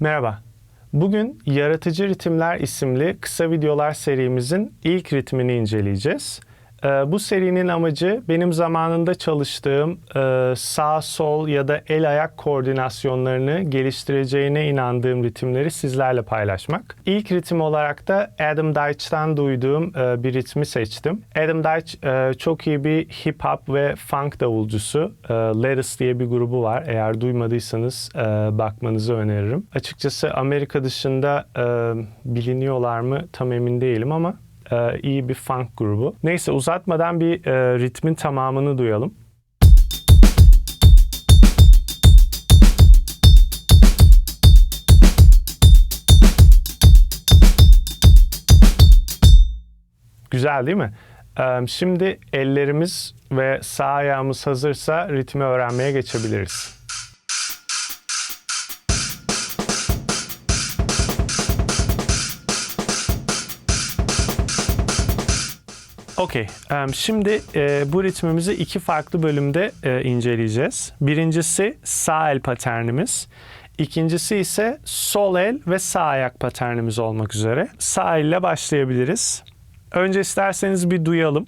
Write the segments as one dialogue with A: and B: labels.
A: Merhaba. Bugün Yaratıcı Ritimler isimli kısa videolar serimizin ilk ritmini inceleyeceğiz. Ee, Bu serinin amacı benim zamanında çalıştığım e, sağ sol ya da el ayak koordinasyonlarını geliştireceğine inandığım ritimleri sizlerle paylaşmak. İlk ritim olarak da Adam Deitch'ten duyduğum e, bir ritmi seçtim. Adam Deitch e, çok iyi bir hip hop ve funk davulcusu. E, Lettuce diye bir grubu var. Eğer duymadıysanız e, bakmanızı öneririm. Açıkçası Amerika dışında e, biliniyorlar mı tam emin değilim ama e, iyi bir funk grubu. Neyse uzatmadan bir e, ritmin tamamını duyalım. Güzel değil mi? E, Şimdi ellerimiz ve sağ ayağımız hazırsa ritmi öğrenmeye geçebiliriz. Okey. Şimdi e, bu ritmimizi iki farklı bölümde e, inceleyeceğiz. Birincisi sağ el paternimiz. İkincisi ise sol el ve sağ ayak paternimiz olmak üzere. Sağ elle başlayabiliriz. Önce isterseniz bir duyalım.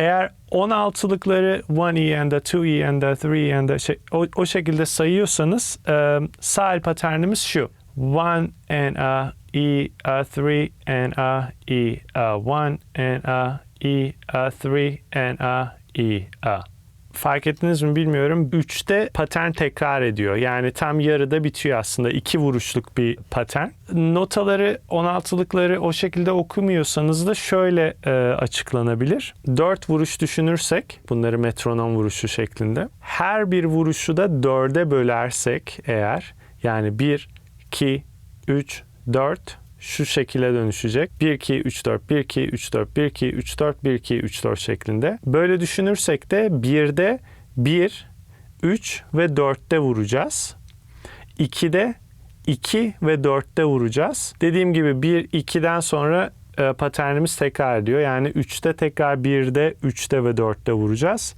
A: Eğer 16'lıkları 1E and 2E and 3E and şey, o, o şekilde sayıyorsanız e, sağ el paternimiz şu. 1 and a, E, a, 3 and a, E, a, 1 and a, E, a, 3 and a, E, a. Fark ettiniz mi bilmiyorum. 3'te patern tekrar ediyor. Yani tam yarıda bitiyor aslında. iki vuruşluk bir patern. Notaları 16'lıkları o şekilde okumuyorsanız da şöyle e, açıklanabilir. 4 vuruş düşünürsek bunları metronom vuruşu şeklinde. Her bir vuruşu da 4'e bölersek eğer yani 1, 2, 3, 4 şu şekilde dönüşecek. 1 2 3 4 1 2 3 4 1 2 3 4 1 2 3 4 şeklinde. Böyle düşünürsek de 1'de 1 3 ve 4'te vuracağız. 2'de 2 ve 4'te vuracağız. Dediğim gibi 1 2'den sonra e, paternimiz tekrar ediyor. Yani 3'te tekrar 1'de, 3'te ve 4'te vuracağız.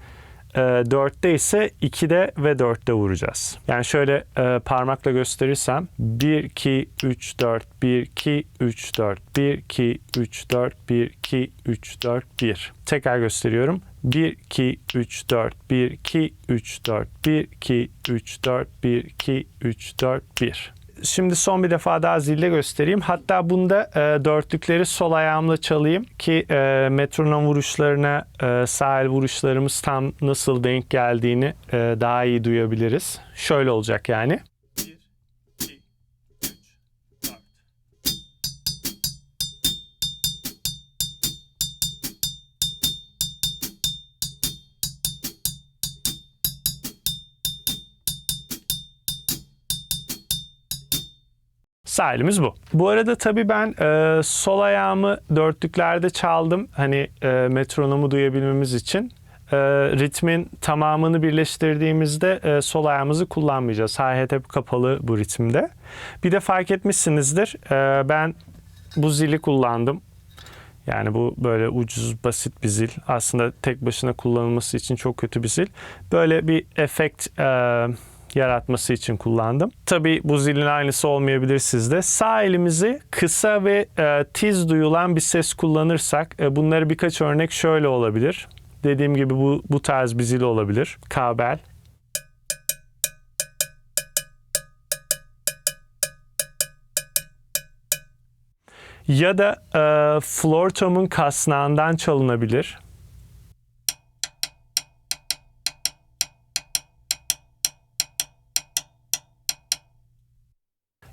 A: E, 4'te ise 2'de ve 4'te vuracağız. Yani şöyle e, parmakla gösterirsem 1 2 3 4 1 2 3 4 1 2 3 4 1 2 3 4 1. Tekrar gösteriyorum. 1 2 3 4 1 2 3 4 1 2 3 4 1 2 3 4 1. Şimdi son bir defa daha zille göstereyim. Hatta bunda e, dörtlükleri sol ayağımla çalayım ki e, metronom vuruşlarına e, sağ el vuruşlarımız tam nasıl denk geldiğini e, daha iyi duyabiliriz. Şöyle olacak yani. Sağ elimiz bu. Bu arada tabii ben e, sol ayağımı dörtlüklerde çaldım. Hani e, metronomu duyabilmemiz için. E, ritmin tamamını birleştirdiğimizde e, sol ayağımızı kullanmayacağız. Hi-hat hep kapalı bu ritimde. Bir de fark etmişsinizdir. e, ben bu zili kullandım. Yani bu böyle ucuz, basit bir zil. Aslında tek başına kullanılması için çok kötü bir zil. Böyle bir efekt e, yaratması için kullandım. Tabii bu zilin aynısı olmayabilir sizde. Sağ elimizi kısa ve e, tiz duyulan bir ses kullanırsak e, bunları birkaç örnek şöyle olabilir. Dediğim gibi bu, bu tarz bir zil olabilir. Kabel. Ya da e, floor tom'un kasnağından çalınabilir.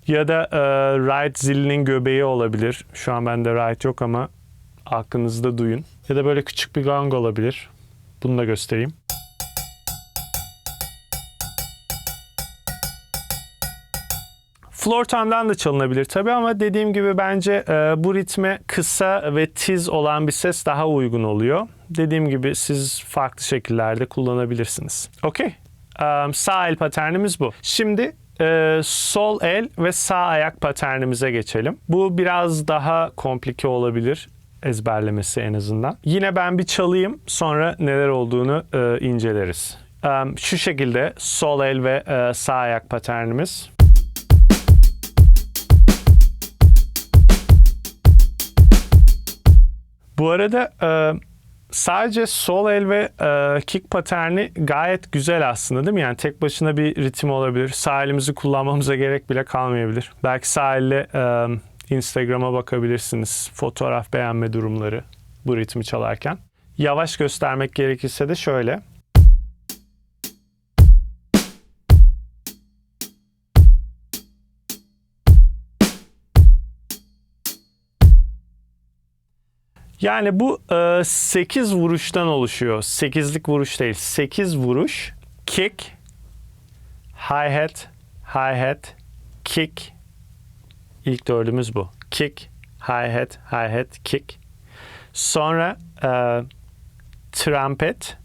A: Ya da e, right zilinin göbeği olabilir. Şu an bende right yok ama aklınızda duyun. Ya da böyle küçük bir gong olabilir. Bunu da göstereyim. Floor tom'dan da çalınabilir tabii ama dediğim gibi bence e, bu ritme kısa ve tiz olan bir ses daha uygun oluyor. Dediğim gibi siz farklı şekillerde kullanabilirsiniz. Okey. Um, sağ el paternimiz bu. Şimdi e, sol el ve sağ ayak paternimize geçelim. Bu biraz daha komplike olabilir. ezberlemesi en azından. Yine ben bir çalayım sonra neler olduğunu e, inceleriz. E, şu şekilde sol el ve e, sağ ayak paternimiz. Bu arada e, sadece sol el ve e, kick paterni gayet güzel aslında değil mi? Yani tek başına bir ritim olabilir. Sağ elimizi kullanmamıza gerek bile kalmayabilir. Belki sağ elle e, Instagram'a bakabilirsiniz. Fotoğraf beğenme durumları bu ritmi çalarken. Yavaş göstermek gerekirse de şöyle. Yani bu 8 vuruştan oluşuyor. 8'lik vuruş değil. 8 vuruş. Kick, hi-hat, hi-hat, kick. İlk dördümüz bu. Kick, hi-hat, hi-hat, kick. Sonra e, trumpet,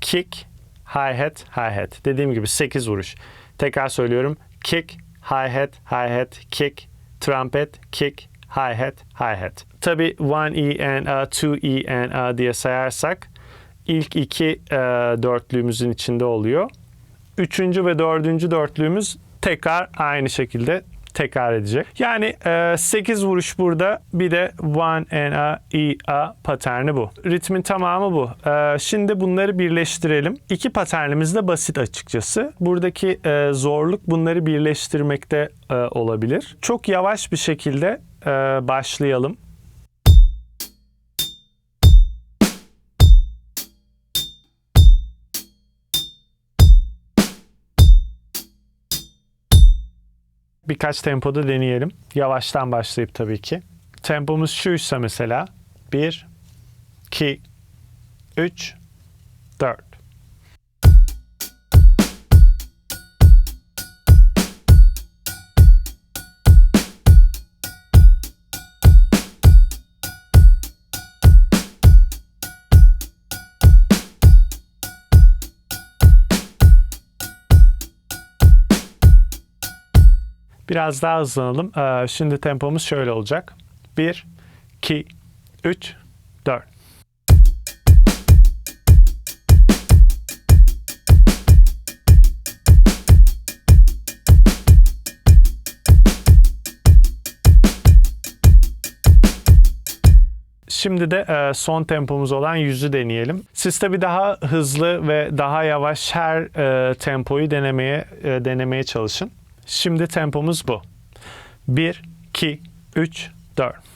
A: kick, hi-hat, hi-hat. Dediğim gibi 8 vuruş. Tekrar söylüyorum. Kick, hi-hat, hi-hat, kick, trumpet, kick, hi-hat, hi-hat. Tabi 1E and A, 2E and A diye sayarsak ilk iki e, dörtlüğümüzün içinde oluyor. Üçüncü ve dördüncü dörtlüğümüz tekrar aynı şekilde tekrar edecek. Yani e, 8 vuruş burada bir de 1 and A, E, A paterni bu. Ritmin tamamı bu. E, şimdi bunları birleştirelim. İki paternimiz de basit açıkçası. Buradaki e, zorluk bunları birleştirmekte e, olabilir. Çok yavaş bir şekilde e, başlayalım. Birkaç tempoda deneyelim. Yavaştan başlayıp tabii ki. Tempomuz şuysa mesela 1, 2, 3, 4. Biraz daha hızlanalım. Ee, şimdi tempomuz şöyle olacak. 1, 2, 3, 4. Şimdi de e, son tempomuz olan yüzü deneyelim. Siz tabii daha hızlı ve daha yavaş her e, tempoyu denemeye e, denemeye çalışın. Şimdi tempomuz bu. 1, 2, 3, 4.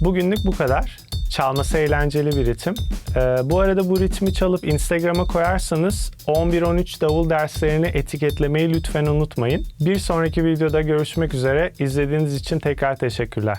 A: Bugünlük bu kadar. Çalması eğlenceli bir ritim. Ee, bu arada bu ritmi çalıp Instagram'a koyarsanız 11-13 davul derslerini etiketlemeyi lütfen unutmayın. Bir sonraki videoda görüşmek üzere. İzlediğiniz için tekrar teşekkürler.